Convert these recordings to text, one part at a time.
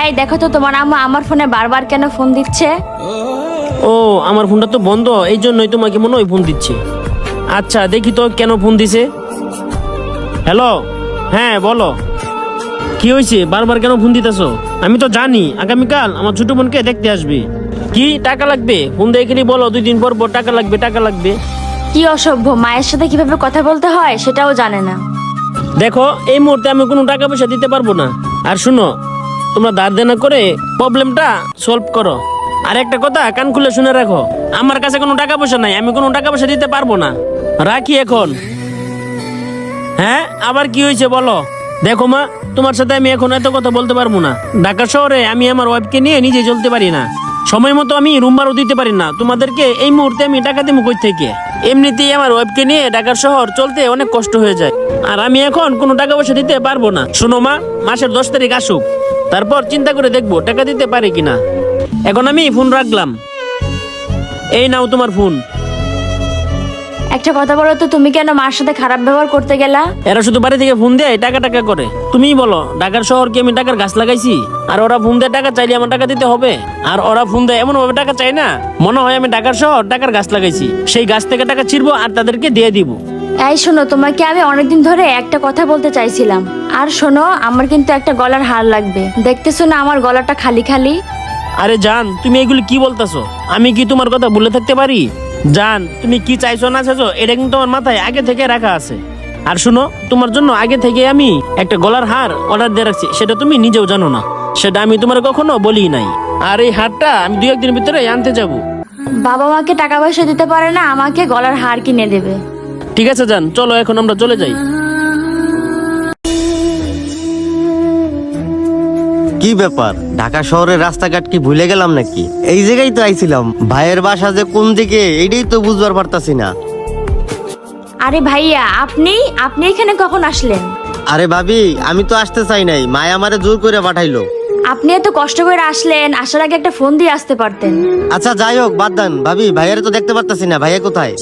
এই দেখো তো তোমার আম্মা আমার ফোনে বারবার কেন ফোন দিচ্ছে? ও আমার ফোনটা তো বন্ধ এই জন্যই তোমাকে মনে হয় ফোন দিচ্ছে। আচ্ছা দেখি তো কেন ফোন দিছে। হ্যালো হ্যাঁ বলো। কি হয়েছে? বারবার কেন ফোন দিতেছো? আমি তো জানি আগামীকাল আমার ছোট বোনকে দেখতে আসবে। কি টাকা লাগবে? ফোন দিয়ে খালি বলো দুই দিন পর পর টাকা লাগবে টাকা লাগবে। কি অসভ্য মায়ের সাথে কীভাবে কথা বলতে হয় সেটাও জানে না। দেখো, এই মুহূর্তে আমি কোনো টাকা পয়সা দিতে পারব না। আর শুনো, তোমরা ধার দেনা করে প্রবলেমটা সলভ করো। আর একটা কথা, কান খুলে শুনে রাখো, আমার কাছে কোনো টাকা পয়সা নাই, আমি কোনো টাকা পয়সা দিতে পারব না। রাখি এখন। হ্যাঁ আবার কি হয়েছে বলো? দেখো মা, তোমার সাথে আমি এখন এত কথা বলতে পারব না। ঢাকা শহরে আমি আমার ওয়াইফকে নিয়ে নিজে চলতে পারি না। সময় মতো আমি রুম ভাড়াও দিতে পারি না। তোমাদেরকে এই মুহূর্তে আমি টাকা দিব কই থেকে? এমনিতেই আমার ওয়াইফকে নিয়ে ঢাকার শহর চলতে অনেক কষ্ট হয়ে যায়। আর আমি এখন কোনো টাকা পয়সা দিতে পারব না। শোনো মা, মাসের দশ তারিখ আসুক। তারপর চিন্তা করে দেখব টাকা দিতে পারি কিনা। এখন আমি ফোন রাখলাম। এই নাও তোমার ফোন একটা কথা বলো তো তুমি কেন মার সাথে খারাপ ব্যবহার করতে গেলা? এরা শুধু বাড়ি থেকে ফোন দেয় টাকা টাকা করে। তুমিই বলো ঢাকার শহর কি আমি টাকার গাছ লাগাইছি? আর ওরা ফোন দেয় টাকা চাইলে আমার টাকা দিতে হবে। আর ওরা ফোন দেয় এমন ভাবে টাকা চাই না। মনে হয় আমি ঢাকার শহর টাকার গাছ লাগাইছি। সেই গাছ থেকে টাকা ছিড়বো আর তাদেরকে দিয়ে দিব। এই শোনো তোমাকে আমি অনেকদিন ধরে একটা কথা বলতে চাইছিলাম। আর শোনো আমার কিন্তু একটা গলার হার লাগবে। দেখতেছো না আমার গলাটা খালি খালি? আরে জান তুমি এগুলি কি বলতেছো? আমি কি তোমার কথা বলে থাকতে পারি? জান তুমি কি চাইছো না চাইছো এটা কিন্তু আমার মাথায় আগে থেকে রাখা আছে। আর শুনো তোমার জন্য আগে থেকে আমি একটা গলার হার অর্ডার দিয়ে রাখছি সেটা তুমি নিজেও জানো না। সেটা আমি তোমার কখনো বলি নাই। আর এই হারটা আমি দু একদিনের ভিতরে আনতে যাব। বাবা মাকে টাকা পয়সা দিতে পারে না আমাকে গলার হার কিনে দেবে। ঠিক আছে জান চলো এখন আমরা চলে যাই। কি ব্যাপার? ঢাকা শহরের রাস্তাঘাট কি ভুলে গেলাম নাকি? এই জায়গায় তো আইছিলাম। ভাইয়ের বাসা যে কোন দিকে এইটাই তো বুঝবার পারতাছি না। আরে ভাইয়া আপনি? আপনি এখানে কখন আসলেন? আরে ভাবি আমি তো আসতে চাই নাই। মায় আমারে জোর করে পাঠাইলো। আপনি এত কষ্ট করে আসলেন আসার আগে একটা ফোন দিয়ে আসতে পারতেন। আচ্ছা যাই হোক বাদ দেন। ভাবি ভাইয়ের তো দেখতে পারতাছি না। ভাইয়া কোথায়?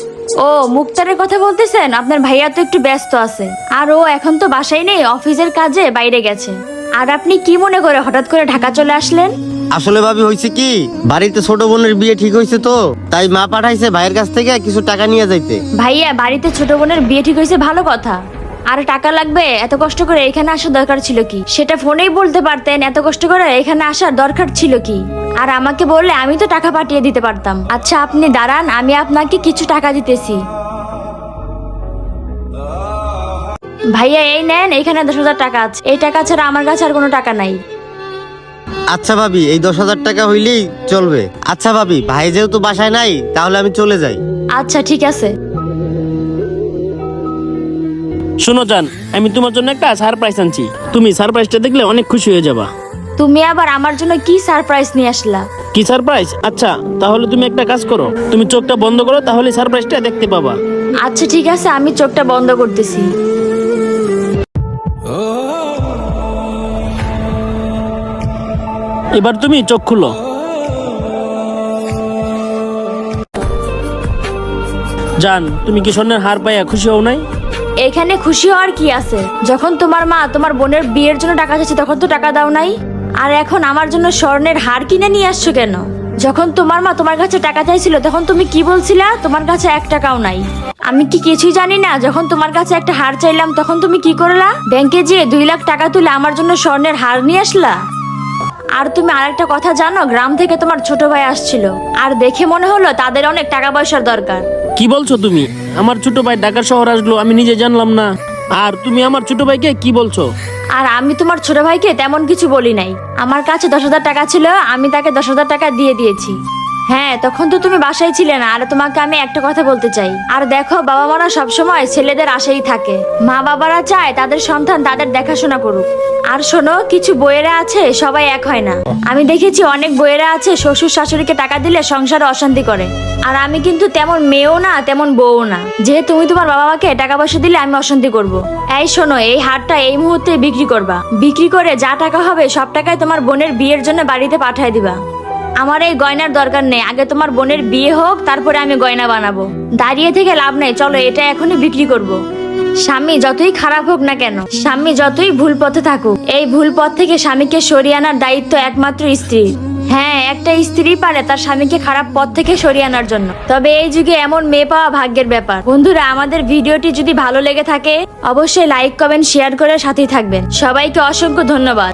ও মুক্তারের কথা বলতেছেন? আপনার ভাইয়া তো একটু ব্যস্ত আছে। আর ও এখন তো বাসায় নেই অফিসের কাজে বাইরে গেছে। আর আপনি কি মনে করে হঠাৎ করে ঢাকা চলে আসলেন? আসলে ভাবি হয়েছে কি? বাড়িতে ছোট বোনের বিয়ে ঠিক হয়েছে তো তাই মা পাঠাইছে ভাইয়ের কাছ থেকে কিছু টাকা নিয়ে যাইতে। ভাইয়া বাড়িতে ছোট বোনের বিয়ে ঠিক হয়েছে ভালো কথা। আর টাকা লাগবে? এত কষ্ট করে এখানে আসার দরকার ছিল কি? সেটা ফোনেই বলতে পারতেন এত কষ্ট করে এখানে আসার দরকার ছিল কি? আর আমাকে বললে আমি তো টাকা পাঠিয়ে দিতে পারতাম। আচ্ছা আপনি দাঁড়ান আমি আপনাকে কিছু টাকা দিতেছি। ভাইয়া এই নেন এখানে দশ হাজার টাকা আছে। এই টাকা ছাড়া আমার কাছে আর কোনো টাকা নাই। আচ্ছা ভাবি এই দশ হাজার টাকা হইলেই চলবে। আচ্ছা ভাবি ভাই যেহেতু বাসায় নাই তাহলে আমি চলে যাই। আচ্ছা ঠিক আছে। শোনো জান আমি তোমার জন্য একটা সারপ্রাইজ আনছি। তুমি সারপ্রাইজটা দেখলে অনেক খুশি হয়ে যাবা। তুমি আবার আমার জন্য কি সারপ্রাইজ নিয়ে আসলা? কি সারপ্রাইজ আচ্ছা তাহলে তুমি একটা কাজ করো। তুমি চোখটা বন্ধ করো তাহলে সারপ্রাইজটা দেখতে পাবা। আচ্ছা ঠিক আছে আমি চোখটা বন্ধ করতেছি। এবার তুমি চোখ খুলো। জান, তুমি কি স্বর্ণের হার পাইয়া খুশি হও নাই? এখানে খুশি হওয়ার কি আছে? যখন তোমার মা তোমার বোনের বিয়ের জন্য টাকা চাইছে, তখন তো টাকা দাও নাই। আর এখন আমার জন্য স্বর্ণের হার কিনে নিয়ে আসছো কেন? যখন তোমার মা তোমার কাছে টাকা চাইছিল, তখন তুমি কি বলছিলা? তোমার কাছে এক টাকাও নাই। আমি কি কিছুই জানি না, যখন তোমার কাছে একটা হার চাইলাম, তখন তুমি কি করলা? ব্যাংকে যেয়ে দুই লাখ টাকা তুলে আমার জন্য স্বর্ণের হার নিয়ে আসলা? আর তুমি আরেকটা কথা জানো? গ্রাম থেকে তোমার ছোট ভাই আসছিল। আর দেখে মনে হলো তাদের অনেক টাকা পয়সার দরকার। কি বলছো তুমি? আমার ছোট ভাই ঢাকার শহর আসলো আমি নিজে জানলাম না। আর তুমি আমার ছোট ভাইকে কি বলছো? আর আমি তোমার ছোট ভাইকে তেমন কিছু বলি নাই। আমার কাছে দশ হাজার টাকা ছিল আমি তাকে দশ হাজার টাকা দিয়ে দিয়েছি। হ্যাঁ তখন তো তুমি বাসায় ছিলে না, আর তোমাকে আমি একটা কথা বলতে চাই। আর দেখো বাবা মারা সবসময় ছেলেদের আশাই থাকে। মা বাবারা চায় তাদের সন্তান তাদের দেখাশোনা করুক। আর শোনো, কিছু বইয়েরা আছে, সবাই এক হয় না। আমি দেখেছি অনেক বইয়েরা আছে, শ্বশুর শাশুড়িকে টাকা দিলে সংসারে অশান্তি করে। আর আমি কিন্তু তেমন মেয়েও না, তেমন বউও না। যে তুমি তোমার বাবা মাকে টাকা পয়সা দিলে আমি অশান্তি করব। এই শোনো, এই হারটা এই মুহূর্তে বিক্রি করবা। বিক্রি করে যা টাকা হবে, সব টাকায় তোমার বোনের বিয়ের জন্য বাড়িতে পাঠিয়ে দিবা। আমার এই গয়নার দরকার নেই। আগে তোমার বোনের বিয়ে হোক, তারপরে আমি গয়না বানাবো। দাঁড়িয়ে থেকে লাভ নেই। চলো, এটা এখনই বিক্রি করব। স্বামী যতই খারাপ হোক না কেন, স্বামী যতই ভুল পথে থাকুক, এই ভুল পথ থেকে স্বামীকে সরিয়ে আনার দায়িত্ব একমাত্র স্ত্রী। হ্যাঁ একটা স্ত্রী পারে তার স্বামীকে খারাপ পথ থেকে সরিয়ে আনার জন্য। তবে এই যুগে এমন মেয়ে পাওয়া ভাগ্যের ব্যাপার। বন্ধুরা, আমাদের ভিডিওটি যদি ভালো লেগে থাকে, অবশ্যই লাইক কমেন্ট শেয়ার করে সাথেই থাকবেন। সবাইকে অসংখ্য ধন্যবাদ।